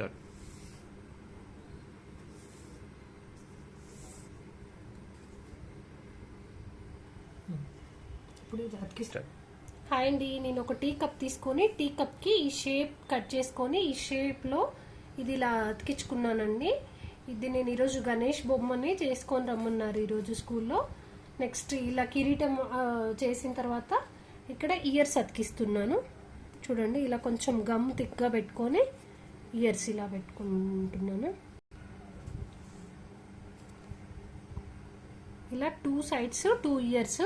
Dot hi అండి నేను ఒక టీ కప్ తీసుకొని టీ కప్కి ఈ షేప్ కట్ చేసుకొని ఈ షేప్లో ఇది ఇలా అతికించుకున్నానండి. ఇది నేను ఈరోజు గణేష్ బొమ్మని చేసుకొని రమ్మన్నారు ఈరోజు స్కూల్లో. నెక్స్ట్ ఇలా కిరీటం చేసిన తర్వాత ఇక్కడ ఇయర్స్ అతికిస్తున్నాను. చూడండి ఇలా కొంచెం గమ్ థిక్గా పెట్టుకొని ఇయర్స్ ఇలా పెట్టుకుంటున్నాను. ఇలా two sides two years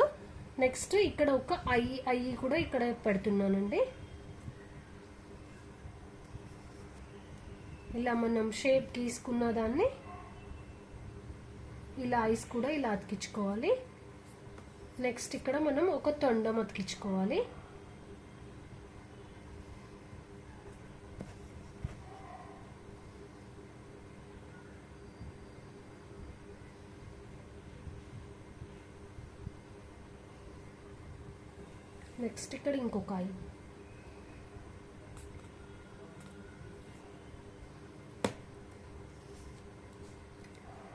next ఇక్కడ ఒక ఐ ఐ కూడా ఇక్కడ పెడుతున్నానండి. ఇలా మనం షేప్ తీసుకున్న దాన్ని ఇలా ఐస్ కూడా ఇలా అతికించుకోవాలి. నెక్స్ట్ ఇక్కడ మనం ఒక తొండం అతికించుకోవాలి. నెక్స్ట్ ఇక్కడ ఇంకొక ఐ.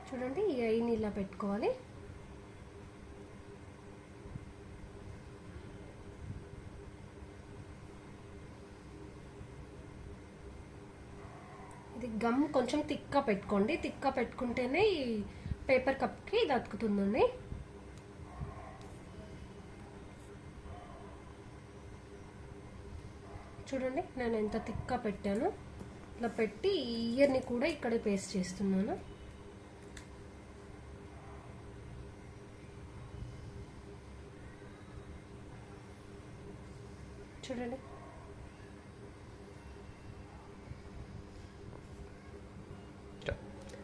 చూడండి ఈ ఐని ఇలా పెట్టుకోవాలి. ఇది గమ్ కొంచెం తిక్గా పెట్టుకోండి. తిక్గా పెట్టుకుంటేనే ఈ పేపర్ కప్కి ఇది అతుకుతుందండి. చూడండి నేను ఎంత థిక్గా పెట్టాను. ఇలా పెట్టి ఈ ఇయర్ని కూడా ఇక్కడే పేస్ట్ చేస్తున్నాను. చూడండి.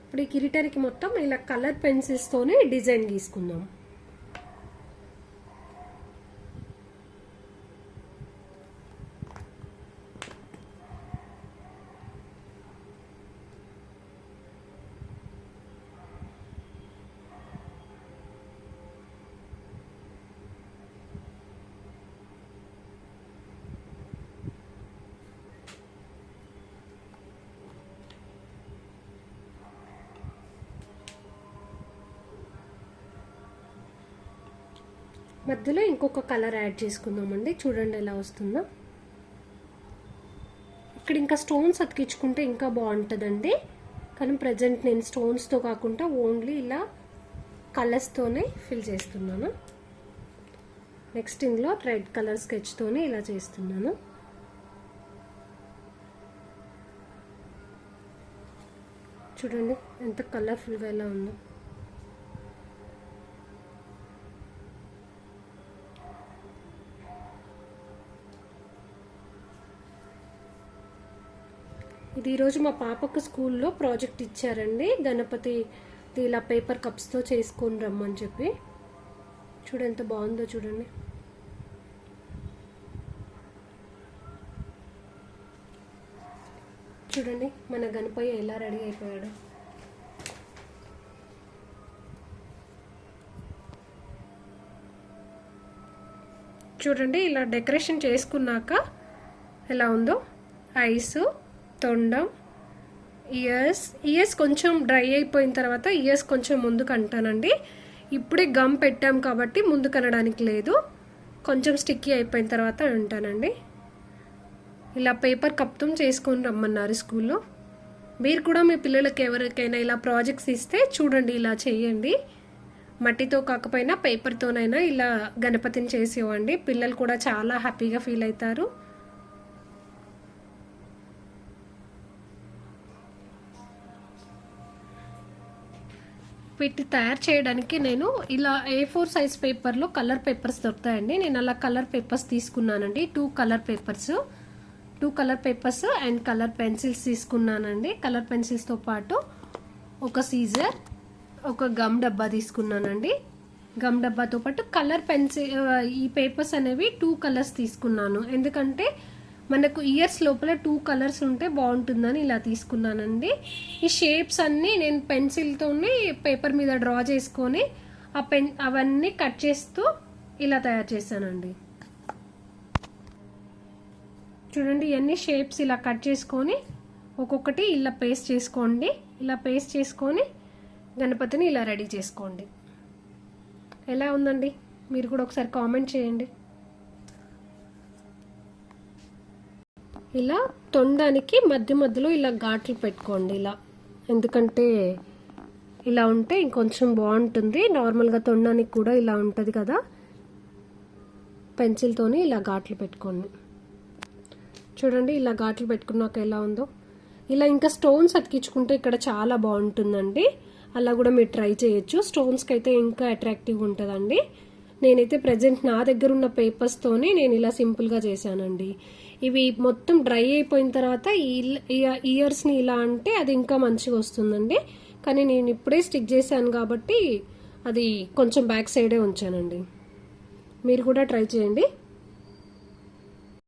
ఇప్పుడు ఈ కిరీటానికి మొత్తం ఇలా కలర్ పెన్సిల్స్తోనే డిజైన్ గీసుకుందాం. మధ్యలో ఇంకొక కలర్ యాడ్ చేసుకుందామండి. చూడండి ఎలా వస్తుందో. ఇక్కడ ఇంకా స్టోన్స్ అతికించుకుంటే ఇంకా బాగుంటుందండి. కానీ ప్రజెంట్ నేను స్టోన్స్తో కాకుండా ఓన్లీ ఇలా కలర్స్తోనే ఫిల్ చేస్తున్నాను. నెక్స్ట్ ఇందులో రెడ్ కలర్ స్కెచ్తోనే ఇలా చేస్తున్నాను. చూడండి ఎంత కలర్ఫుల్గా ఎలా ఉందో. ఇది ఈరోజు మా పాపకు స్కూల్లో ప్రాజెక్ట్ ఇచ్చారండి. గణపతి ఇది ఇలా పేపర్ కప్స్తో చేసుకొని రమ్మని చెప్పి. చూడు ఎంత బాగుందో చూడండి. చూడండి మన గణపయ్య ఎలా రెడీ అయిపోయాడు. చూడండి ఇలా డెకరేషన్ చేసుకున్నాక ఎలా ఉందో. ఐస్. తొండం ఇయర్స్ ఇయర్స్ కొంచెం డ్రై అయిపోయిన తర్వాత ఇయర్స్ కొంచెం ముందుకు అంటానండి ఇప్పుడే గమ్ పెట్టాం కాబట్టి ముందు కనడానికి లేదు. కొంచెం స్టిక్కీ అయిపోయిన తర్వాత అంటానండి. ఇలా పేపర్ కప్తం చేసుకొని రమ్మన్నారు స్కూల్లో. మీరు కూడా మీ పిల్లలకి ఎవరికైనా ఇలా ప్రాజెక్ట్స్ ఇస్తే చూడండి ఇలా చేయండి. మట్టితో కాకపోయినా పేపర్తోనైనా ఇలా గణపతిని చేసేవ్వండి. పిల్లలు కూడా చాలా హ్యాపీగా ఫీల్ అవుతారు. పెట్టి తయారు చేయడానికి నేను ఇలా ఏ ఫోర్ సైజ్ పేపర్లో కలర్ పేపర్స్ దొరుకుతాయండి. నేను అలా కలర్ పేపర్స్ తీసుకున్నానండి. Two colour papers two colour papers and colour pencils తీసుకున్నానండి. కలర్ పెన్సిల్స్తో పాటు ఒక సీజర్ ఒక గమ్ డబ్బా తీసుకున్నానండి. గమ్ డబ్బాతో పాటు కలర్ పెన్సిల్ ఈ పేపర్స్ అనేవి టూ కలర్స్ తీసుకున్నాను. ఎందుకంటే మనకు ఇయర్స్ లోపల టూ కలర్స్ ఉంటే బాగుంటుందని ఇలా తీసుకున్నానండి. ఈ షేప్స్ అన్నీ నేను పెన్సిల్తోనే పేపర్ మీద డ్రా చేసుకొని ఆ పెన్ అవన్నీ కట్ చేస్తూ ఇలా తయారు చేశానండి. చూడండి ఇవన్నీ షేప్స్ ఇలా కట్ చేసుకొని ఒక్కొక్కటి ఇలా పేస్ట్ చేసుకోండి. ఇలా పేస్ట్ చేసుకొని గణపతిని ఇలా రెడీ చేసుకోండి. ఎలా ఉందండి? మీరు కూడా ఒకసారి కామెంట్ చేయండి. ఇలా తొండానికి మధ్య మధ్యలో ఇలా ఘాట్లు పెట్టుకోండి ఇలా. ఎందుకంటే ఇలా ఉంటే ఇంకొంచెం బాగుంటుంది. నార్మల్గా తొండానికి కూడా ఇలా ఉంటుంది కదా. పెన్సిల్తోని ఇలా ఘాట్లు పెట్టుకోండి. చూడండి ఇలా ఘాట్లు పెట్టుకున్నాక ఎలా ఉందో. ఇలా ఇంకా స్టోన్స్ అతికించుకుంటే ఇక్కడ చాలా బాగుంటుందండి. అలా కూడా మీరు ట్రై చేయొచ్చు. స్టోన్స్కి అయితే ఇంకా అట్రాక్టివ్గా ఉంటుందండి. నేనైతే ప్రజెంట్ నా దగ్గర ఉన్న పేపర్స్తోనే నేను ఇలా సింపుల్గా చేశానండి. ఇవి మొత్తం డ్రై అయిపోయిన తర్వాత ఈ ఇయర్స్ని ఇలా అంటే అది ఇంకా మంచిగా వస్తుందండి. కానీ నేను ఇప్పుడే స్టిక్ చేశాను కాబట్టి అది కొంచెం బ్యాక్ సైడే ఉంచానండి. మీరు కూడా ట్రై చేయండి.